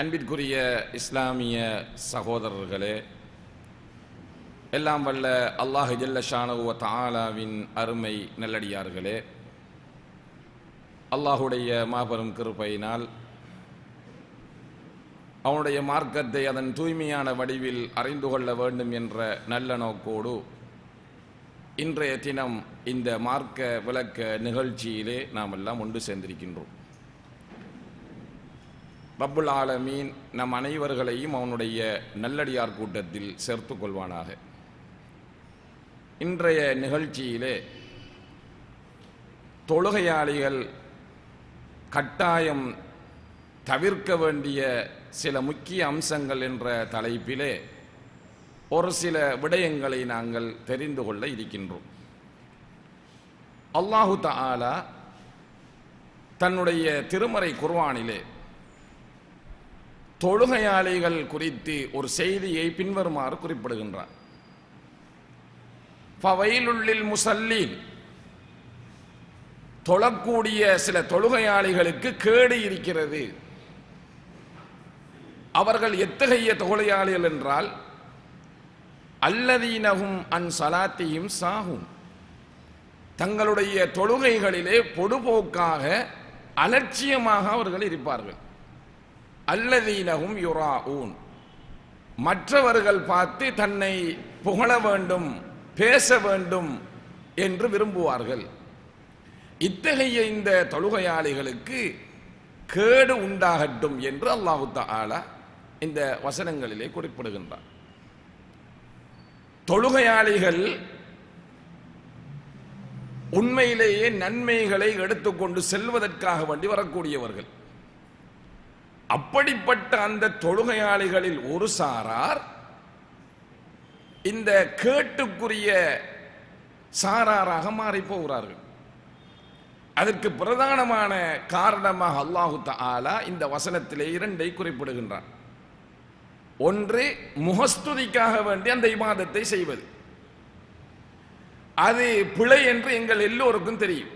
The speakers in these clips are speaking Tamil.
அன்பிற்குரிய இஸ்லாமிய சகோதரர்களே எல்லாம் வல்ல அல்லாஹு ஜல்ல ஷானகுவ தாலாவின் அருமை நல்லடியார்களே அல்லாஹுடைய மாபெரும் கிருப்பையினால் அவனுடைய மார்க்கத்தை அதன் தூய்மையான வடிவில் அறிந்து கொள்ள வேண்டும் என்ற நல்ல நோக்கோடு இன்றைய தினம் இந்த மார்க்க விளக்க நிகழ்ச்சியிலே நாம் எல்லாம் ஒன்று சேர்ந்திருக்கின்றோம். ரப்புல் ஆலமீன் நம் அனைவர்களையும் அவனுடைய நல்லடியார் கூட்டத்தில் சேர்த்து கொள்வானாக. இன்றைய நிகழ்ச்சியிலே தொழுகையாளிகள் கட்டாயம் தவிர்க்க வேண்டிய சில முக்கிய அம்சங்கள் என்ற தலைப்பிலே ஒரு சில விடயங்களை நாங்கள் தெரிந்து கொள்ள இருக்கின்றோம். அல்லாஹு தஆலா தன்னுடைய திருமறை குர்வானிலே தொழுகையாளிகள் குறித்து ஒரு செய்தியை பின்வருமாறு குறிப்பிடுகின்றார் பவையிலுள்ளில் முசல்லீன். தொழக்கூடிய சில தொழுகையாளிகளுக்கு கேடு இருக்கிறது. அவர்கள் எத்தகைய தொழுகையாளிகள் என்றால் அல்லதீனகும் அன் சலாத்தியும் சாகும் தங்களுடைய தொழுகைகளிலே பொடுபோக்காக அலட்சியமாக அவர்கள் இருப்பார்கள். அல்லதீனகும் யுராஊன். மற்றவர்கள் பார்த்து தன்னை புகழ வேண்டும் பேச வேண்டும் என்று விரும்புவார்கள். இத்தகைய இந்த தொழுகையாளிகளுக்கு கேடு உண்டாகட்டும் என்று அல்லாஹு தாலா இந்த வசனங்களிலே குறிப்பிடுகின்றார் தொழுகையாளிகள் உண்மையிலேயே நன்மைகளை எடுத்துக்கொண்டு செல்வதற்காக வேண்டி வரக்கூடியவர்கள். அப்படிப்பட்ட அந்த தொழுகையாளிகளில் ஒரு சாரார் இந்த கேட்டுக்குரிய சாராராக மாறி போகிறார்கள். அதற்கு பிரதானமான காரணமாக அல்லாஹு ஆலா இந்த வசனத்திலே இரண்டை குறிப்பிடுகின்றார் ஒன்று முகஸ்துதிக்காக வேண்டி அந்த இமாதத்தை செய்வது. அது பிழை என்று எங்கள் எல்லோருக்கும் தெரியும்.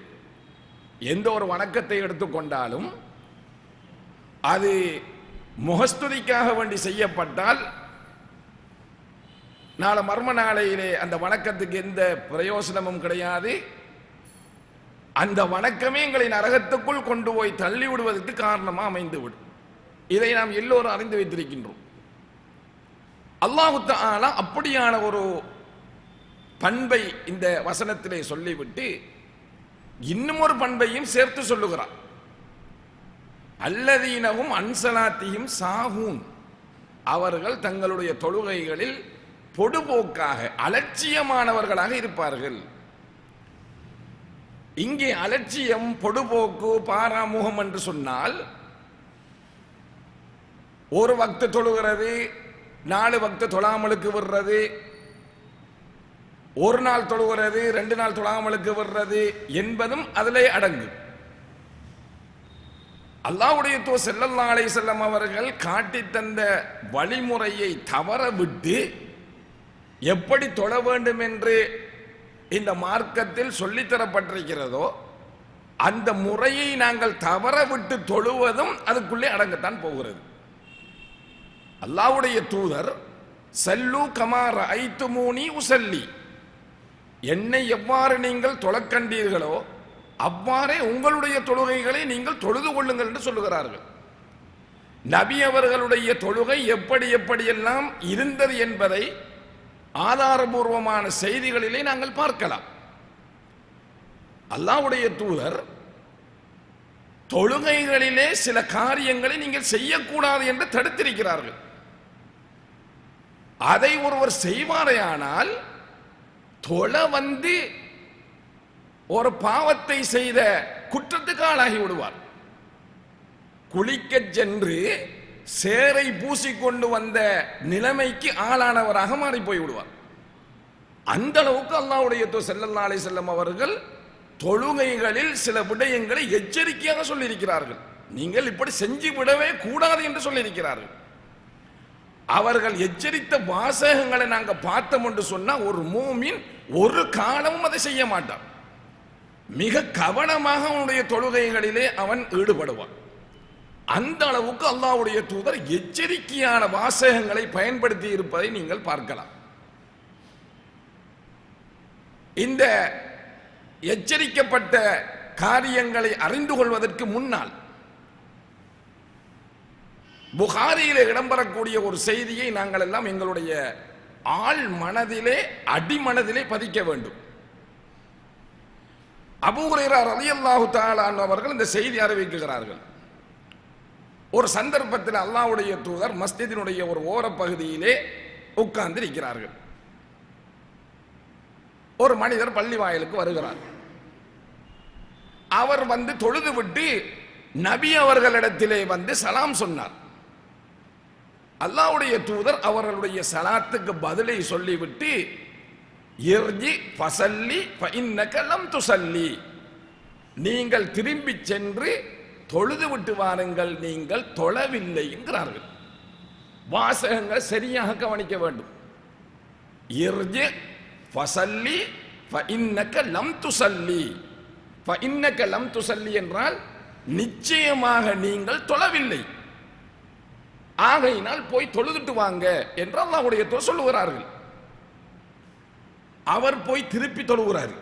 எந்த ஒரு வணக்கத்தை எடுத்துக்கொண்டாலும் அது முகஸ்துதிக்காக வேண்டி செய்யப்பட்டால் நாளை மர்ம நாளையிலே அந்த வணக்கத்துக்கு எந்த பிரயோசனமும் கிடையாது. அந்த வணக்கமே எங்களை நரகத்துக்குள் கொண்டு போய் தள்ளி விடுவதற்கு காரணமாக அமைந்துவிடும் இதை நாம் எல்லோரும் அறிந்து வைத்திருக்கின்றோம். அல்லாஹுத்த தஆலா அப்படியான ஒரு பண்பை இந்த வசனத்திலே சொல்லிவிட்டு இன்னும் ஒரு பண்பையும் சேர்த்து சொல்லுகிறார் அல்லதீனவும் அன்சலாத்தியும் சாகூன். அவர்கள் தங்களுடைய தொழுகைகளில் பொடுபோக்காக அலட்சியமானவர்களாக இருப்பார்கள். இங்கே அலட்சியம் பொடுபோக்கு பாராமுகம் என்று சொன்னால் ஒரு பக்து தொழுகிறது நாலு பக்து தொழாமலுக்கு விடுறது ஒரு நாள் தொழுகிறது ரெண்டு நாள் தொழாமலுக்கு விடுறது என்பதும் அதிலே அடங்கும். அல்லாவுடைய தோ செல்லல்லா அலை செல்லம் அவர்கள் காட்டி தந்த வழிமுறையை தவற விட்டு எப்படி தொழ வேண்டும் என்று இந்த மார்க்கத்தில் சொல்லித்தரப்பட்டிருக்கிறதோ அந்த முறையை நாங்கள் தவற விட்டு தொழுவதும் அதுக்குள்ளே அடங்கத்தான் போகிறது. அல்லாவுடைய தூதர் சல்லு கமார் ஐத்து மூனி உசல்லி என்னை எவ்வாறு நீங்கள் தொழக்கண்டீர்களோ அவ்வாறே உங்களுடைய தொழுகைகளை நீங்கள் தொழுது கொள்ளுங்கள் என்று சொல்லுகிறார்கள். நபி அவர்களுடைய தொழுகை எப்படி எப்படியெல்லாம் இருந்தது என்பதை ஆதாரபூர்வமான செய்திகளிலே நாங்கள் பார்க்கலாம். அல்லாவுடைய தூதர் தொழுகைகளிலே சில காரியங்களை நீங்கள் செய்யக்கூடாது என்று தடுத்திருக்கிறார்கள். அதை ஒருவர் செய்வாரே ஆனால் தொழ வந்து ஒரு பாவத்தை செய்த குற்றத்துக்கு ஆளாகி விடுவார். குளிக்கச் சென்று சேரை பூசிக்கொண்டு வந்த நிலைமைக்கு ஆளானவராக மாறி போய் விடுவார். அந்த அளவுக்கு அல்லாவுடைய தூதர் ஸல்லல்லாஹு அலைஹி அவர்கள் தொழுகைகளில் சில விடயங்களை எச்சரிக்கையாக சொல்லியிருக்கிறார்கள். நீங்கள் இப்படி செஞ்சு விடவே கூடாது என்று சொல்லியிருக்கிறார்கள். அவர்கள் எச்சரித்த வாசகங்களை நாங்க பார்த்தோம் என்று சொன்னா ஒரு மூமின் ஒரு காலமும் அதை செய்ய மாட்டார் மிக கவனமாக அவனுடைய தொழுகைகளிலே அவன் ஈடுபடுவான். அந்த அளவுக்கு அல்லாவுடைய தூதர் எச்சரிக்கையான வாசகங்களை பயன்படுத்தி இருப்பதை நீங்கள் பார்க்கலாம். இந்த எச்சரிக்கப்பட்ட காரியங்களை அறிந்து கொள்வதற்கு முன்னால் புகாரியில் இடம்பெறக்கூடிய ஒரு செய்தியை நாங்கள் எல்லாம் எங்களுடைய ஆள் மனதிலே அடிமனதிலே பதிக்க வேண்டும். அபூஹுரையர் அலி அல்லாஹு தாலான் அவர்கள் இந்த செய்தி அறிவிக்கிறார்கள். ஒரு சந்தர்ப்பத்தில் அல்லாவுடைய தூதர் மஸ்ஜிதினுடைய ஒரு ஓரப்பகுதியிலே உட்கார்ந்து இருக்கிறார்கள் ஒரு மனிதர் பள்ளி வாயிலுக்கு வருகிறார். அவர் வந்து தொழுது விட்டு நபி அவர்களிடத்திலே வந்து சலாம் சொன்னார். அல்லாஹ்வுடைய தூதர் அவர்களுடைய சலாத்துக்கு பதிலை சொல்லிவிட்டு இர்ஜி ஃபசல்லி ஃபஇன்னக துசல்லி. நீங்கள் திரும்பி சென்று தொழுது விட்டு வாருங்கள் நீங்கள் தொழவில்லை என்கிறார்கள் வாசகங்கள் சரியாக கவனிக்க வேண்டும். இர்ஜி ஃபசல்லி ஃபஇன்னக துசல்லி. ஃபஇன்னக துசல்லி என்றால் நிச்சயமாக நீங்கள் தொழவில்லை. ஆகையினால் போய் தொழுதுட்டு வாங்க என்று அல்லாஹ்வுடைய சொல்லுகிறார்கள். அவர் போய் திருப்பி தொழுகிறார்.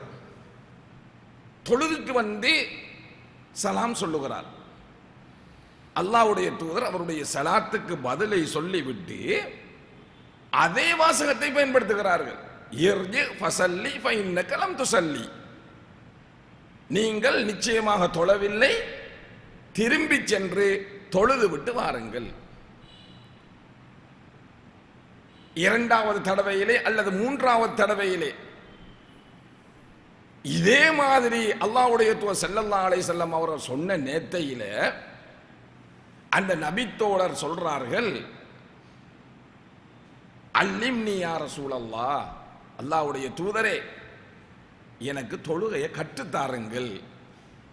தொழுதுட்டு வந்து சலாம் சொல்லுகிறார். அல்லாவுடைய தூதர் அவருடைய சலாத்துக்கு பதிலை சொல்லிவிட்டு அதே வாசகத்தை பயன்படுத்துகிறார்கள். இர்ஜி ஃபசல்லி துசல்லி. நீங்கள் நிச்சயமாக தொழவில்லை. திரும்பி சென்று தொழுது விட்டு வாருங்கள். இரண்டாவது தடவையிலே அல்லது மூன்றாவது தடவையிலே. இதே மாதிரி அல்லாவுடைய துவம் செல்லல்லா அலை செல்லம் அவர்கள் சொன்ன நேத்தையில அந்த நபித்தோழர் சொல்றார்கள் அல்லிம்னி யா சூழல்லா அல்லாவுடைய தூதரே எனக்கு தொழுகையை கற்றுத்தாருங்கள்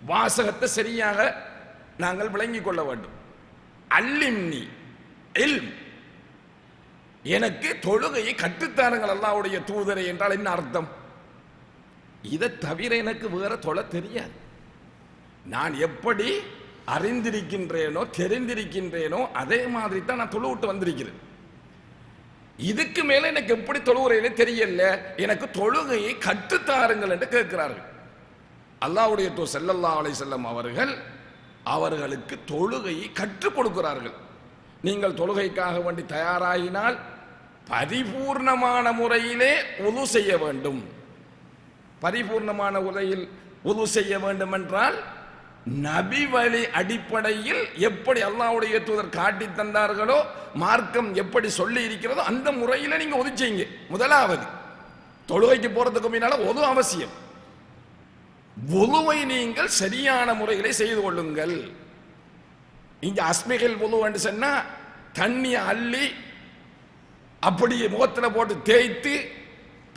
வாசகத்தை சரியாக நாங்கள் விளங்கிக் கொள்ள வேண்டும். அல்லிம்னி இல்ம். எனக்கு தொழுகையை கற்றுத்தாருங்கள் அல்லாவுடைய தூதரை என்றால் என்ன அர்த்தம்? இதை தவிர எனக்கு வேற தொலை தெரியாது. நான் எப்படி அறிந்திருக்கின்றேனோ தெரிந்திருக்கின்றேனோ அதே மாதிரி தான் நான் தொழு விட்டு வந்திருக்கிறேன். இதுக்கு மேல எனக்கு எப்படி தொழுகிறேனே தெரியல. எனக்கு தொழுகையை கற்றுத்தாருங்கள் என்று கேட்கிறார்கள். அல்லாவுடைய தூ ஸல்லல்லாஹு அலைஹி வஸல்லம் அவர்கள் அவர்களுக்கு தொழுகையை கற்றுக் கொடுக்கிறார்கள். நீங்கள் தொழுகைக்காக வேண்டி தயாராகினால் பரிபூர்ணமான முறையிலே உது செய்ய வேண்டும். பரிபூர்ணமான முறையில் உது செய்ய வேண்டும் என்றால் நபி வழி அடிப்படையில் எப்படி அல்லாவுடைய தூதர் காட்டி தந்தார்களோ மார்க்கம் எப்படி சொல்லி இருக்கிறதோ அந்த முறையில் நீங்க உது முதலாவது தொழுகைக்கு போறதுக்கு முன்னால ஒது அவசியம். உதுவை நீங்கள் சரியான முறையிலே செய்து கொள்ளுங்கள். இங்க அஸ்மிகள் என்று சொன்னா தண்ணியை அள்ளி அப்படியே முகத்தில் போட்டு தேய்த்து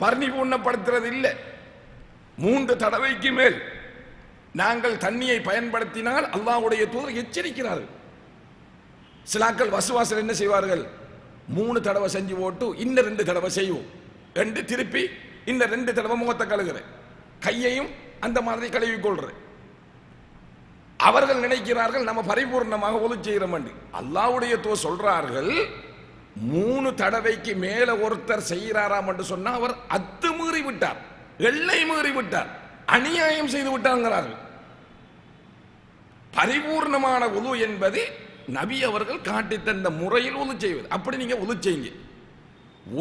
பரணி பூர்ணப்படுத்துறது இல்லை மூன்று தடவைக்கு மேல் நாங்கள் தண்ணியை பயன்படுத்தினால் அல்லாவுடைய தூதர் எச்சரிக்கிறார்கள். சிலாக்கள் வசுவாசல் என்ன செய்வார்கள்? மூணு தடவை செஞ்சு போட்டு இன்னும் ரெண்டு தடவை செய்வோம். ரெண்டு திருப்பி இன்னும் ரெண்டு தடவை முகத்தை கழுகுறேன். கையையும் அந்த மாதிரி கழுவி கொள்றேன் அவர்கள் நினைக்கிறார்கள் நம்ம பரிபூர்ணமாக ஒலி செய்கிறோம் அல்லாவுடைய தோ சொல்றார்கள் மூணு தடவைக்கு மேல ஒருத்தர் செய்கிறாராம் என்று சொன்னா அவர் அத்துமீறி விட்டார் எல்லை மீறி விட்டார் அநியாயம் செய்து விட்டாங்கிறார்கள். பரிபூர்ணமான உது என்பது நபி அவர்கள் காட்டி தந்த முறையில் உது செய்வது. அப்படி நீங்க உது செய்யுங்க.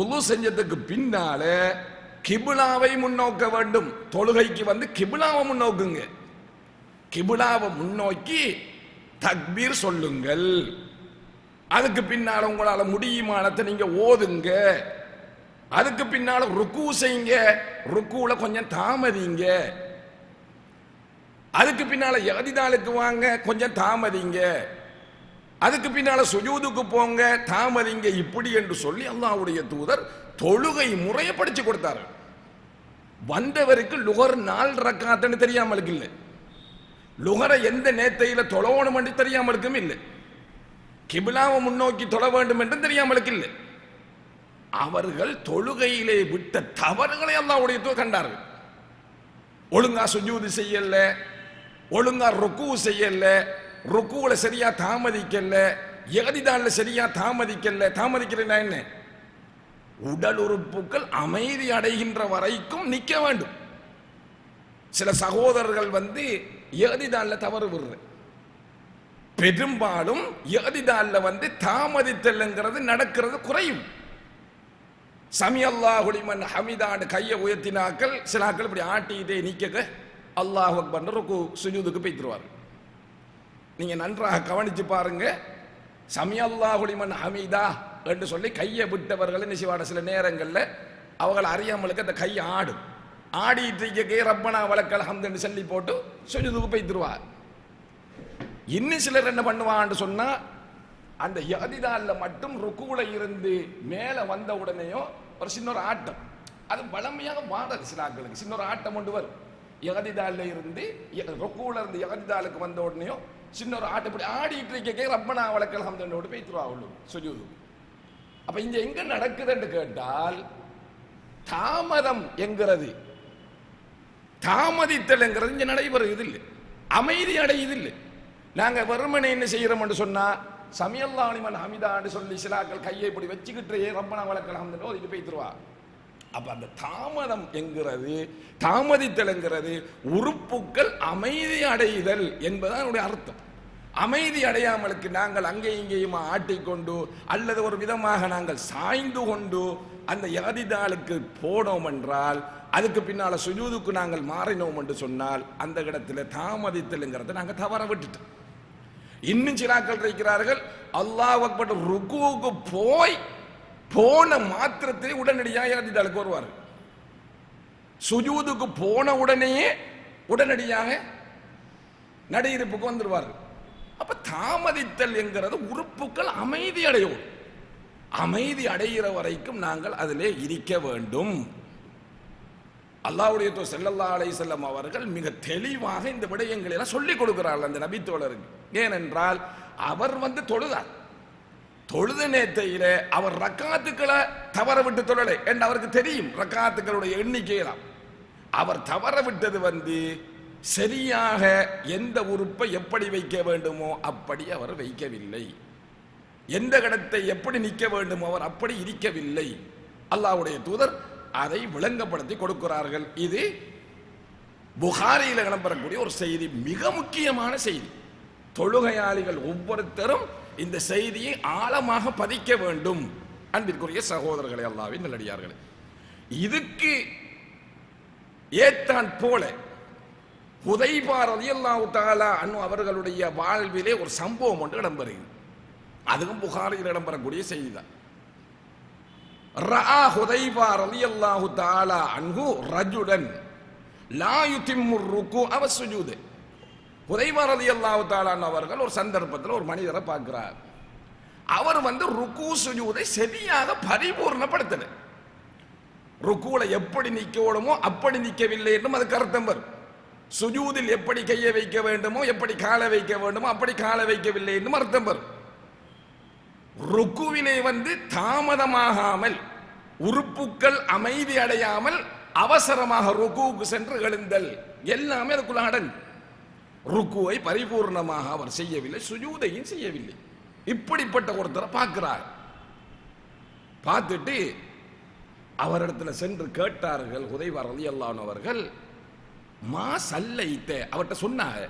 உது செஞ்சதுக்கு பின்னால கிபிலாவை முன்னோக்க வேண்டும். தொழுகைக்கு வந்து கிபிலாவை முன்னோக்குங்க. கிபுலாவை முன்னோக்கி தக்பீர் சொல்லுங்கள். அதுக்கு பின்னால் உங்களால் முடியுமானத்தை நீங்க ஓதுங்க. அதுக்கு பின்னால் ருக்கு செய்யுங்க ருக்குல கொஞ்சம் தாமதிங்க. அதுக்கு பின்னால் எதிதாளுக்கு வாங்க கொஞ்சம் தாமதிங்க. அதுக்கு பின்னால் சுஜூதுக்கு போங்க தாமதிங்க இப்படி என்று சொல்லி அல்லாவுடைய தூதர் தொழுகை முறையை படிச்சு கொடுத்தாரு. வந்தவருக்கு லுகர் நாள் ரக்காத்துன்னு தெரியாமலுக்கு இல்லை. லுகரை எந்த நேத்தையில தொழவணும் என்று தெரியாமலுக்கும் இல்லை கிபிலாவை முன்னோக்கி தொழ வேண்டும் என்றும் தெரியாமலுக்கு இல்லை அவர்கள் தொழுகையிலே விட்ட தவறுகளை அல்லாவுடைய கண்டார்கள் ஒழுங்கா சுஜூதி செய்யல ஒழுங்கா ருக்கு செய்யல ருக்குவில் சரியா தாமதிக்கல எகதிதான்ல சரியா தாமதிக்கல தாமதிக்கிறேன்னா என்ன உடல் உறுப்புகள் அமைதி அடைகின்ற வரைக்கும் நிற்க வேண்டும் சில சகோதரர்கள் வந்து எகதிதான்ல தவறு விடுறேன். பெரும்பாலும் எகதிதான்ல வந்து தாமதித்தல்ங்கிறது நடக்கிறது குறையும். சமி அல்லாஹுலிமன் ஹமிதாண்டு கையை உயர்த்தினாக்கள் சிலாக்கள் இப்படி ஆட்டிக்கிட்டே நிக்க அல்லாஹ் அக்பர் ருக்கு சுஜூதுக்கு போய்த்துருவார் நீங்க நன்றாக கவனிச்சு பாருங்க. சமி ஹமிதா ஹமீதா என்று சொல்லி கையை விட்டவர்கள் நிசிவாட சில நேரங்களில் அவங்களை அறியாமலுக்கு அந்த கை ஆடும். ஆடிட்டு இருக்கே ரப்பனா வழக்கல் ஹம்துன்னு சொல்லி போட்டு சுஜூதுக்கு போய்த்துருவார். இன்னும் சிலர் என்ன பண்ணுவான்னு சொன்னா அந்த யதிதாலில் மட்டும் ருக்குல இருந்து மேலே வந்த உடனேயும் ஒரு சின்ன ஒரு ஆட்டம். அது வளமையாக மாறாது சிலாக்களுக்கு சின்ன ஒரு ஆட்டம் கொண்டு வரும். யகதிதாலில் இருந்து ருக்குல இருந்து யகதிதாலுக்கு வந்த உடனேயும் சின்ன ஒரு ஆட்டம் இப்படி ஆடிட்டு இருக்கே ரப்பனா வழக்கல் ஹம்துன்னு போய்த்துருவா அவளு சுஜூது அப்போ இங்கே எங்கே நடக்குதுன்னு கேட்டால் தாமதம் என்கிறது. தாமதித்தல்ங்கிறது இங்கே நடைபெறுகிறது இல்லை அமைதி அடையுது இல்லை நாங்க வெறுமனை என்ன செய்யறோம்னு சொன்னா சமியல்லாணிமன் ஹமிதான்னு சொல்லி சிலாக்கள் கையை இப்படி வச்சுக்கிட்டு ரப்பனா வழக்கலாம் ஓதிட்டு போய்த்துருவா அப்ப அந்த தாமதம் என்கிறது தாமதித்தல் என்கிறது உறுப்புகள் அமைதி அடைதல் என்பதுதான் என்னுடைய அர்த்தம். அமைதி அடையாமலுக்கு நாங்கள் அங்கே இங்கேயுமா ஆட்டிக்கொண்டு அல்லது ஒரு விதமாக நாங்கள் சாய்ந்து கொண்டு அந்த யாதிதாளுக்கு போனோம் என்றால் அதுக்கு பின்னால சுஜூதுக்கு நாங்கள் மாறினோம் என்று சொன்னால் அந்த இடத்துல தாமதித்தலுங்கிறத நாங்கள் தவற விட்டுட்டோம். இன்னும் சிலாக்கள் இருக்கிறார்கள் அல்லாஹ் அக்பர் ருக்குவுக்கு போய் போன மாத்திரத்திலே உடனடியாக யாதிதாளுக்கு வருவார். சுஜூதுக்கு போன உடனேயே உடனடியாக நடையிருப்புக்கு வந்துடுவார்கள் அப்ப தாமதித்தல் என்கிறது உறுப்புகள் அமைதி அடையும். அமைதி அடைகிற வரைக்கும் நாங்கள் அதிலே இருக்க வேண்டும். அல்லாவுடைய செல்லல்லா அலை செல்லம் அவர்கள் மிக தெளிவாக இந்த விடயங்களை எல்லாம் சொல்லிக் கொடுக்கிறார்கள் அந்த நபித்தோழருக்கு ஏனென்றால் அவர் வந்து தொழுதார். தொழுத நேத்தையில அவர் ரக்காத்துக்களை தவற விட்டு தொழலை. என்று அவருக்கு தெரியும். ரக்காத்துக்களுடைய எண்ணிக்கையெல்லாம். அவர் தவற விட்டது வந்து சரியாக எந்த உறுப்பை எப்படி வைக்க வேண்டுமோ அப்படி அவர் வைக்கவில்லை. எந்த இடத்தை எப்படி நிற்க வேண்டுமோ அவர் அப்படி இருக்கவில்லை. அல்லாவுடைய தூதர் அதை விளங்கப்படுத்தி கொடுக்கிறார்கள். இது புகாரியில் இடம்பெறக்கூடிய ஒரு செய்தி மிக முக்கியமான செய்தி. தொழுகையாளிகள் ஒவ்வொருத்தரும் இந்த செய்தியை ஆழமாக பதிக்க வேண்டும். அன்பிற்குரிய சகோதரர்களை அல்லாவின் நல்லடியார்கள். இதுக்கு ஏத்தான் போல ஹுதைபா ரலியல்லாஹு தாலா அன்னு அவர்களுடைய வாழ்விலே ஒரு சம்பவம் ஒன்று இடம்பெறுகிறது. அதுவும் புகாரில் இடம்பெறக்கூடிய செய்தி தான் ரா ஹுதைபா ரலியல்லாஹு தாலா அன்ஹு ரஜுடன் லா யுதிம்மு ருக்கு அவசுஜூது ஹுதைபா ரலியல்லாஹு தாலான் அவர்கள் ஒரு சந்தர்ப்பத்தில் ஒரு மனிதரை பார்க்கிறார். அவர் வந்து ருக்கு சுஜூதை சரியாக பரிபூர்ணப்படுத்தல. ருக்குல எப்படி நிற்கணுமோ அப்படி நிற்கவில்லை என்றும் அது கருத்தம் வரும். சுஜூதில் எப்படி கையை வைக்க வேண்டுமோ எப்படி காலை வைக்க வேண்டுமோ அப்படி காலை வைக்கவில்லை என்றும் அர்த்தம் வரும். ருக்குவிலே வந்து தாமதமாகாமல் உறுப்புக்கள் அமைதி அடையாமல் அவசரமாக ருக்குவுக்கு சென்று எழுந்தல். எல்லாமே அதுக்குள்ள அடங்கு. ருக்குவை பரிபூர்ணமாக அவர் செய்யவில்லை சுஜூதையும் செய்யவில்லை. இப்படிப்பட்ட ஒருத்தரை பார்க்கிறார். பார்த்துட்டு அவரிடத்துல சென்று கேட்டார்கள் உதைவார் ரலியல்லாஹு அல்லானவர்கள் மா சல்லைத்த அவர்கிட்ட சொன்னாங்க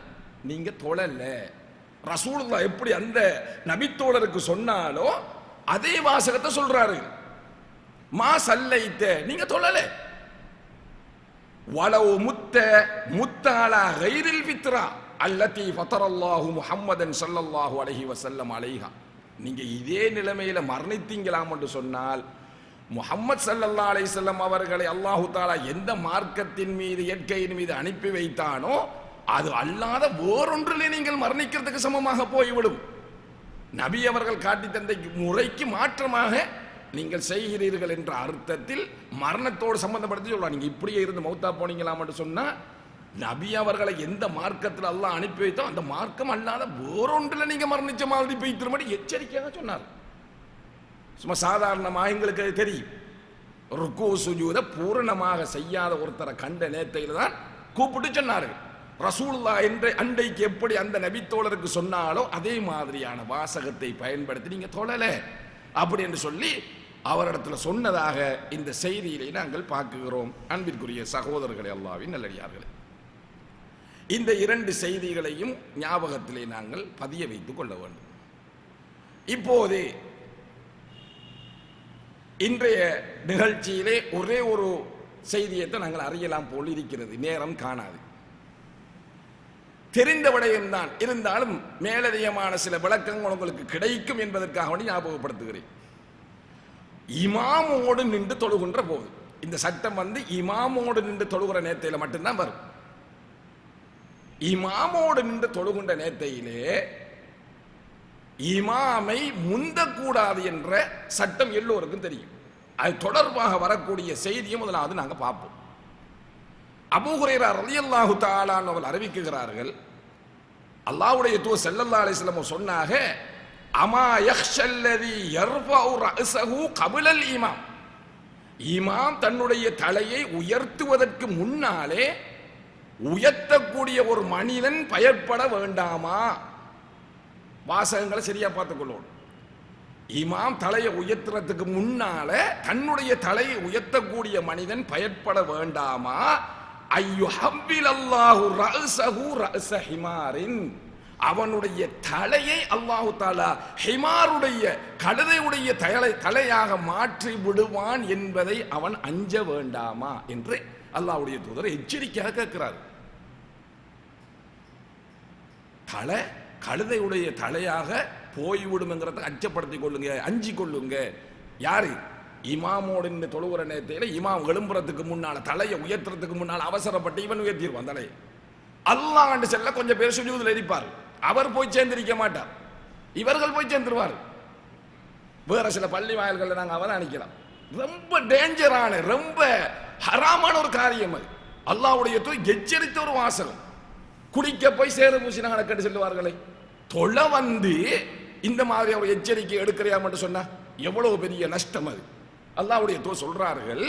நீங்க தொழல. ரசூலுல்லா எப்படி அந்த நபித்தோழருக்கு சொன்னாலோ அதே வாசகத்தை சொல்றாரு. மா சல்லைத்த நீங்க தொழல. வலவு முத்த முத்தாலா கைரில் வித்ரா. அல்லத்தி ஃபத்தரல்லாஹு முஹம்மதன் சல்லல்லாஹு அலஹி வசல்லம் அலைஹா. நீங்க இதே நிலைமையில மரணித்தீங்களாம் என்று சொன்னால் முஹம்மது சல்லல்லா அலிசல்லம் அவர்களை அல்லாஹு தாலா எந்த மார்க்கத்தின் மீது இயற்கையின் மீது அனுப்பி வைத்தானோ அது அல்லாத வேறொன்றிலே நீங்கள் மரணிக்கிறதுக்கு சமமாக போய்விடும். நபி அவர்கள் காட்டி தந்த முறைக்கு மாற்றமாக நீங்கள் செய்கிறீர்கள் என்ற அர்த்தத்தில் மரணத்தோடு சம்பந்தப்படுத்தி சொல்லலாம் நீங்கள் இப்படியே இருந்து மௌத்தா போனீங்களாம்னு சொன்னால் நபி அவர்களை எந்த மார்க்கத்தில் அல்லாஹ் அனுப்பி வைத்தோ அந்த மார்க்கம் அல்லாத வேறொன்றில் நீங்கள் மரணிச்ச மாதிரி போய் திரும்படி எச்சரிக்கையாக சொன்னார். சும்மா சாதாரணமாக எங்களுக்கு அது தெரியும். ருக்கு சுஜூத பூரணமாக செய்யாத ஒருத்தரை கண்ட நேத்தையில் தான் கூப்பிட்டு சொன்னார்கள். ரசூல்லா என்ற அண்டைக்கு எப்படி அந்த நபித்தோழருக்கு சொன்னாலோ அதே மாதிரியான வாசகத்தை பயன்படுத்தி நீங்க தொழல அப்படி என்று சொல்லி அவரிடத்துல சொன்னதாக இந்த செய்தியிலே நாங்கள் பார்க்குகிறோம். அன்பிற்குரிய சகோதரர்களை அல்லாவின் நல்லடியார்களே. இந்த இரண்டு செய்திகளையும் ஞாபகத்திலே நாங்கள் பதிய வைத்துக் கொள்ள வேண்டும். இப்போது இன்றைய நிகழ்ச்சியிலே ஒரே ஒரு செய்தியைத்தான் நாங்கள் அறியலாம் போல் இருக்கிறது. நேரம் காணாது. தெரிந்த விடயம்தான் இருந்தாலும் மேலதிகமான சில விளக்கங்கள் உங்களுக்கு கிடைக்கும் என்பதற்காக வேண்டி ஞாபகப்படுத்துகிறேன். இமாமோடு நின்று தொழுகின்ற போது இந்த சட்டம் வந்து இமாமோடு நின்று தொழுகிற நேரத்தையில் மட்டும்தான் வரும். இமாமோடு நின்று தொழுகின்ற நேரத்தையிலே இமாமை முந்தக்கூடாது என்ற சட்டம் எல்லோருக்கும் தெரியும். அது தொடர்பாக வரக்கூடிய செய்தியும் முதலாவது நாங்கள் பார்ப்போம். அபூஹுரேரா ரலியல்லாஹு தாலான் அவர் அறிவிக்குகிறார்கள் அல்லாவுடைய தூ செல்லல்லா அலைஹி சொன்னாக அமா யக்ஷல்லதி யர்ஃபஉ ரஅஸஹு கபிலல் இமாம். இமாம் தன்னுடைய தலையை உயர்த்துவதற்கு முன்னாலே உயர்த்தக்கூடிய ஒரு மனிதன் பயப்பட வேண்டாமா? வாசகங்களை சரியா பார்த்துக்கொள்ளணும் இமாம் தலையை உயர்த்துறதுக்கு முன்னால தன்னுடைய தலையை உயர்த்தக்கூடிய மனிதன் பயன்பட வேண்டாமா? ஐயோ ஹம்பில் அல்லாஹு ரஅஸஹு ரஅஸ ஹிமாரின். அவனுடைய தலையை அல்லாஹு தாலா ஹிமாருடைய கழுதையுடைய தலை தலையாக மாற்றி விடுவான் என்பதை அவன் அஞ்ச வேண்டாமா என்று அல்லாஹுடைய தூதர் எச்சரிக்கையாக கேட்கிறார். தலை கழுதையுடைய தலையாக போய்விடும்ங்கிறத அச்சப்படுத்திக் கொள்ளுங்க அஞ்சி கொள்ளுங்க யாரு? இமாமோடு இந்த தொழுகிற நேரத்தில் இமாம் எழும்புறதுக்கு முன்னால தலையை உயர்த்துறதுக்கு முன்னால் அவசரப்பட்டு இவன் உயர்த்திடுவான் தலையை. அல்லாஹ் செல்ல கொஞ்சம் பேர் சுஜூதில் இருப்பார் அவர் போய் சேர்ந்திருக்க மாட்டார். இவர்கள் போய் சேர்ந்துருவார். வேற சில பள்ளி வாயில்களில் நாங்கள் அவதானிக்கலாம். ரொம்ப டேஞ்சரான ரொம்ப ஹராமான ஒரு காரியம் அது. அல்லாவுடைய தூய் எச்சரித்த ஒரு வாசகம். குடிக்க போய் சேர பூசி நாங்கள் கட்டு செல்லுவார்களே. தொலை வந்து இந்த மாதிரி அவர் எச்சரிக்கை எடுக்கிறியா மட்டும் சொன்னா எவ்வளவு பெரிய நஷ்டம் அது. அல்லாவுடைய தோ சொல்றார்கள்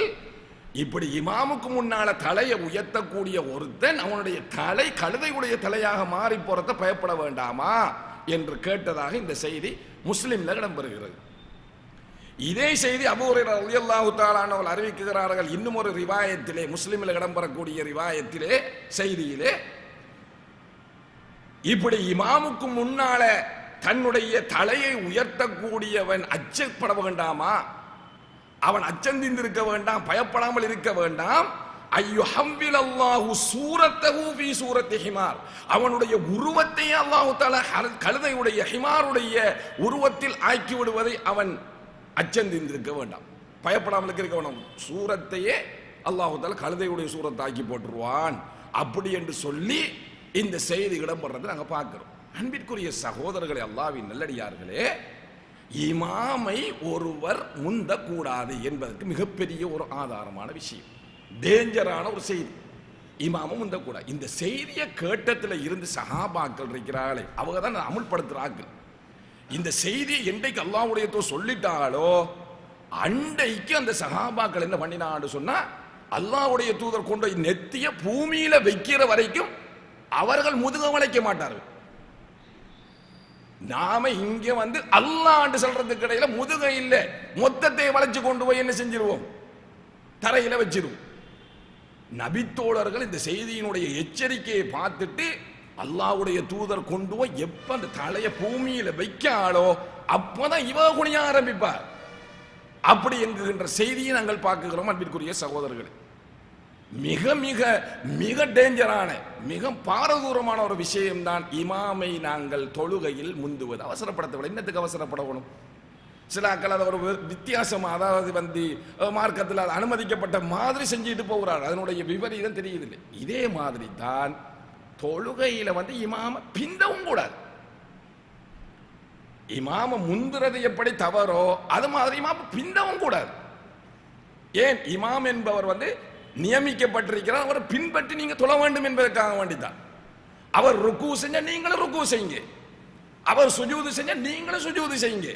இப்படி இமாமுக்கு முன்னால தலையை உயர்த்தக்கூடிய ஒருத்தன் அவனுடைய தலை கழுதையுடைய தலையாக மாறி போறத பயப்பட வேண்டாமா என்று கேட்டதாக இந்த செய்தி முஸ்லிம்ல இடம்பெறுகிறது. இதே செய்தி அபூரையர் ரலியல்லாஹு தஆலானவர்கள் அறிவிக்கிறார்கள். இன்னும் ஒரு ரிவாயத்திலே முஸ்லிமில் இடம்பெறக்கூடிய ரிவாயத்திலே செய்தியிலே இப்படி இமாமுக்கு முன்னால தன்னுடைய தலையை உயர்த்தக்கூடியவன் அச்சப்பட வேண்டாமா? அவன் அச்சந்திந்திருக்க வேண்டாம் பயப்படாமல் இருக்க வேண்டாம். ஐயோ அவனுடைய உருவத்தையே அல்லாஹு தஆலா கழுதையுடைய ஹிமாருடைய உருவத்தில் ஆக்கி விடுவதை அவன் அச்சந்திந்திருக்க வேண்டாம். பயப்படாமல் இருக்க வேண்டாம். சூரத்தையே அல்லாஹு தால கழுதையுடைய சூரத்தை ஆக்கி போட்டுருவான். அப்படி என்று சொல்லி இந்த செய்தி இடம்பெறதை நாங்கள் பார்க்குறோம். அன்பிற்குரிய சகோதரர்களே அல்லாவின் நல்லடியார்களே இமாமை ஒருவர் முந்தக்கூடாது என்பதற்கு மிகப்பெரிய ஒரு ஆதாரமான விஷயம். டேஞ்சரான ஒரு செய்தி. இமாமும் முந்தக்கூடாது. இந்த செய்தியை கேட்டத்தில் இருந்து சஹாபாக்கள் இருக்கிறார்களே அவங்க தான் அமுல்படுத்துகிறார்கள் இந்த செய்தியை என்றைக்கு அல்லாவுடைய தூதர் சொல்லிட்டாலோ அண்டைக்கு அந்த சகாபாக்கள் என்ன பண்ணினான்னு சொன்னா அல்லாஹ்வுடைய தூதர் கொண்டு நெத்திய பூமியில வைக்கிற வரைக்கும் அவர்கள் முதுக வளைக்க மாட்டார்கள். நாம இங்க வந்து அல்லாண்டு சொல்றதுக்கு இடையில முதுக இல்லை. மொத்தத்தை வளைச்சு கொண்டு போய் என்ன செஞ்சிருவோம்? தரையில வச்சிருவோம். நபித்தோழர்கள் இந்த செய்தியினுடைய எச்சரிக்கையை பார்த்துட்டு அல்லாவுடைய தூதர் கொண்டு போய் எப்ப அந்த தலைய பூமியில வைக்காளோ அப்பதான் இவ குனிய ஆரம்பிப்பார். அப்படி என்கின்ற செய்தியை நாங்கள் பார்க்கிறோம் அன்பிற்குரிய சகோதரர்களே. மிக மிக மிக டேஞ்சரான மிக பாரதூரமான ஒரு விஷயம்தான் இமாமை நாங்கள் தொழுகையில் முந்துவது. அவசரப்படுத்தவில்லை என்னத்துக்கு அவசரப்படணும்? சில ஆக்கள் அதை ஒரு வித்தியாசம் அதாவது வந்து மார்க்கத்தில் அது அனுமதிக்கப்பட்ட மாதிரி செஞ்சுட்டு போகிறார். அதனுடைய விபரீதம் தெரியுதில்லை. இதே மாதிரி தான் தொழுகையில் வந்து இமாம பிந்தவும் கூடாது. இமாம முந்துறது எப்படி தவறோ அது மாதிரி இமாம பிந்தவும் கூடாது. ஏன்? இமாம் என்பவர் வந்து நியமிக்கப்பட்டிருக்கிறார் அவரை பின்பற்றி நீங்க தொழ வேண்டும் என்பதற்காக வேண்டிதான் அவர் ருக்கு செஞ்சா நீங்களும் ருக்கு செய்யுங்க. அவர் சுஜூது செஞ்சா நீங்களும் சுஜூது செய்யுங்க.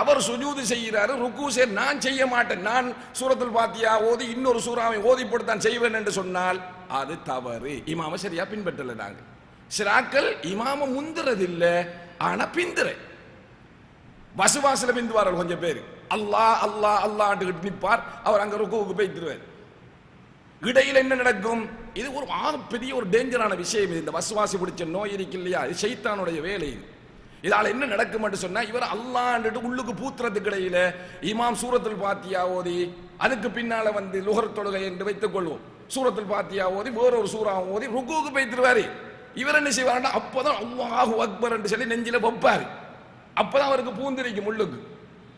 அவர் சுஜூது செய்கிறாரு ருக்கு செய்ய நான் செய்ய மாட்டேன். நான் சூரத்தில் பாத்தியா ஓதி இன்னொரு சூறாவை ஓதி போட்டு தான் செய்வேன் என்று சொன்னால் அது தவறு. இமாம சரியா பின்பற்றல நாங்க. சிராக்கள் இமாம முந்துறது ஆனா பிந்துற வசுவாசில பிந்துவார்கள் கொஞ்சம் பேருக்கு அல்லாஹ் அல்லாஹ் அல்லாஹ் நிற்பார் அவர் அங்கே ருக்குவுக்கு போய்த்திருவார் இடையில் என்ன நடக்கும்? இது ஒரு பெரிய ஒரு டேஞ்சரான விஷயம் இது. இந்த வசுவாசி பிடிச்ச நோய் இருக்கு இல்லையா? இது சைத்தானுடைய வேலை இது. என்ன நடக்கும் என்று சொன்னா இவர் அல்லாண்டுட்டு உள்ளுக்கு பூத்துறதுக்கு இடையில இமாம் சூரத்தில் பாத்தியா ஓதி அதுக்கு பின்னால வந்து லுகர் தொழுகை என்று வைத்துக் கொள்வோம். சூரத்தில் பாத்தியா ஓதி வேறொரு சூறாவும் ஓதி ருக்குவுக்கு போய்த்திருவாரு இவர் என்ன செய்வாருன்னா அப்போதான் அவ்வாஹு அக்பர் என்று சொல்லி நெஞ்சில வைப்பாரு. அப்பதான் அவருக்கு பூந்திரிக்கும் உள்ளுக்கு.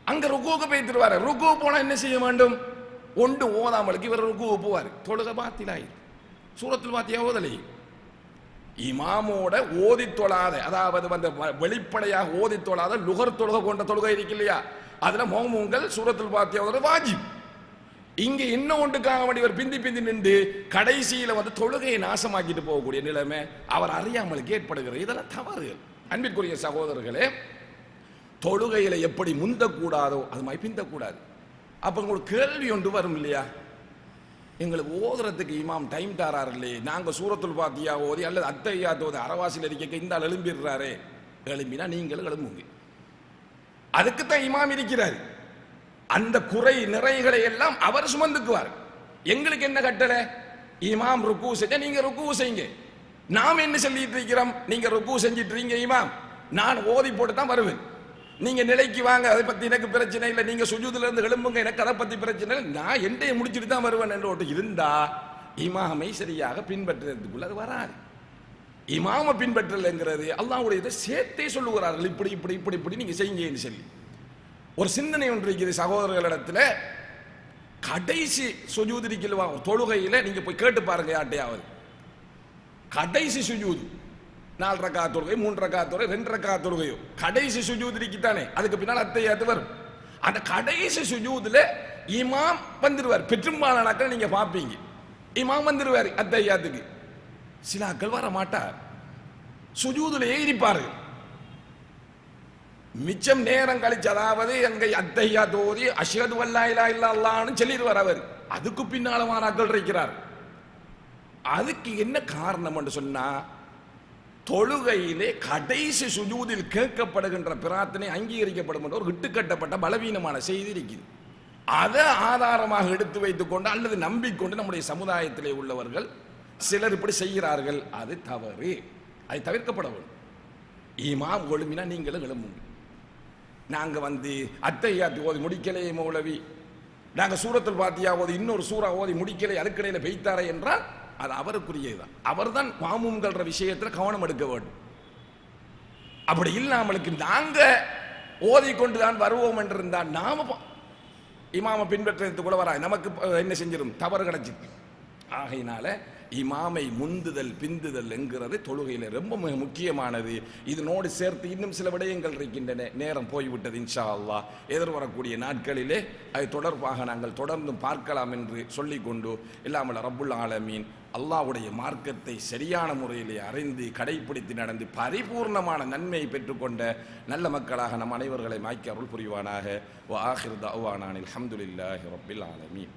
அங்க ருக்குவுக்கு போய்த்திருவாரு. ருக்கு போனா என்ன செய்ய வேண்டும்? ஒன்று ஓதாமலுக்கு இவர் ருக்கு போவார். தொழுக பாத்திலாய். சூரத்தில் பாத்தியா ஓதலை. இமாமோட ஓதி தொழாத அதாவது வந்து வ- வெளிப்படையாக ஓதி தொழாத லுகர் தொழுகை கொண்ட தொழுகை இருக்கு இல்லையா? அதுல மோமுங்கள் சூரத்தில் பாத்தியா ஓதுறது வாஜிப். இங்க என்ன ஒன்றுக்காக வேண்டி இவர் பிந்தி பிந்தி நின்று கடைசியில வந்து தொழுகையை நாசமாக்கிட்டு போகக்கூடிய நிலைமை அவர் அறியாமலுக்கு ஏற்படுகிறது. இதெல்லாம் தவறு அன்பிற்குரிய சகோதரர்களே தொழுகையில் எப்படி முந்தக்கூடாதோ அது மாதிரி பிந்தக்கூடாது அப்போ உங்களுக்கு கேள்வி ஒன்று வரும் இல்லையா? எங்களுக்கு ஓதுறதுக்கு இமாம் டைம் தாரார் இல்லையே. நாங்கள் சூரத்துல் பாத்தியா ஓதி அல்லது அத்தையா தோதி அறவாசியில் இருக்க இந்த ஆள் எழும்பிடுறாரே. எழும்பினா நீங்களும் எழும்புங்க. அதுக்குத்தான் இமாம் இருக்கிறார். அந்த குறை நிறைகளை எல்லாம் அவர் சுமந்துக்குவார். எங்களுக்கு என்ன கட்டளை? இமாம் ருக்கு செஞ்ச நீங்க ருக்கு செய்யுங்க. நாம் என்ன சொல்லிட்டு இருக்கிறோம்? நீங்க ருக்கு செஞ்சிட்டு இருக்கீங்க இமாம். நான் ஓதி போட்டு தான் வருவேன். நீங்க நிலைக்கு வாங்க அதை பத்தி எனக்கு பிரச்சனை இல்லை. நீங்க சுஜூதுல இருந்து எழும்புங்க எனக்கு அதை பத்தி பிரச்சனை இல்லை. நான் எண்டையை முடிச்சுட்டு தான் வருவேன் என்று ஒன்று இருந்தா இமாமை சரியாக பின்பற்றுறதுக்குள்ள அது வராது. இமாம பின்பற்றலைங்கிறது அல்லாவுடைய இதை சேர்த்தே சொல்லுகிறார்கள். இப்படி இப்படி இப்படி இப்படி நீங்க செய்யுங்கன்னு சொல்லி. ஒரு சிந்தனை ஒன்று இருக்குது சகோதரர்களிடத்துல. கடைசி சுஜூது இருக்கல்வா தொழுகையில நீங்க போய் கேட்டு பாருங்க யார்ட்டையாவது கடைசி சுஜூது. நாலு ரக்கா தொழுகை மூன்று ரக்கா தொழுகை ரெண்டு ரக்கா தொழுகையோ. கடைசி சுஜூது தானே அதுக்கு பின்னால் அத்தையாத்து வரும். அந்த கடைசி சுஜூதுல இமாம் வந்துடுவார் பெரும்பாலானாக்கள் நீங்க பார்ப்பீங்க. இமாம் வந்துடுவார் அத்தையாத்துக்கு சிலாக்கள் வர மாட்டார். சுஜூதுல ஏறிப்பார். மிச்சம் நேரம் கழிச்சு அதாவது எங்க அத்தையா தோதி அஷது வல்லா இல்லா இல்லா அல்லான்னு சொல்லிடுவார் அவர். அதுக்கு பின்னால மாறாக்கள் இருக்கிறார். அதுக்கு என்ன காரணம் என்று சொன்னா தொழுகையிலே கடைசி சுஜூதில் கேட்கப்படுகின்ற பிரார்த்தனை அங்கீகரிக்கப்படும் என்ற ஒரு இட்டுக்கட்டப்பட்ட பலவீனமான செய்தி இருக்குது. அதை ஆதாரமாக எடுத்து வைத்துக் கொண்டு அல்லது நம்பிக்கொண்டு நம்முடைய சமுதாயத்திலே உள்ளவர்கள் சிலர் இப்படி செய்கிறார்கள் அது தவறு. அது தவிர்க்கப்பட வேண்டும். ஈமாம் ஒழுமினா நீங்களும் எழும்புங்க நாங்க வந்து அத்தையாத்து ஓதி முடிக்கலையே மௌலவி. நாங்க சூரத்தில் பாத்தியா ஓதி இன்னொரு சூறா ஓதி முடிக்கலை அதுக்கிடையில பெய்த்தாரே என்றால் அது அவருக்குரியதுதான். அவர்தான் மாமும்கள்ற விஷயத்தில் கவனம் எடுக்க வேண்டும். அப்படி இல்லாமலுக்கு நாங்க ஓதிக்கொண்டு தான் வருவோம் என்றிருந்தால் நாம இமாமை இமாம கூட வராது. நமக்கு என்ன செஞ்சிடும் தவறு கிடைச்சிருக்கு ஆகையினால இமாமை முந்துதல் பிந்துதல் என்கிறது தொழுகையில் ரொம்ப மிக முக்கியமானது. இதனோடு சேர்த்து இன்னும் சில விடயங்கள் இருக்கின்றன. நேரம் போய்விட்டது இன்ஷா அல்லா எதிர்வரக்கூடிய நாட்களிலே அது தொடர்பாக நாங்கள் தொடர்ந்தும் பார்க்கலாம் என்று சொல்லிக்கொண்டு இல்லாமல் ரபுல் ஆலமீன் அல்லாஹ்வுடைய மார்க்கத்தை சரியான முறையிலே அறிந்து கடைபிடித்து நடந்து பரிபூர்ணமான நன்மையை பெற்றுக்கொண்ட நல்ல மக்களாக நம் அனைவர்களை மாய்க்க அருள் புரிவானாக. ஓ ஆஹிர் தவானானில் அல்ஹம்துலில்லாஹி ரப்பில் ஆலமீன்.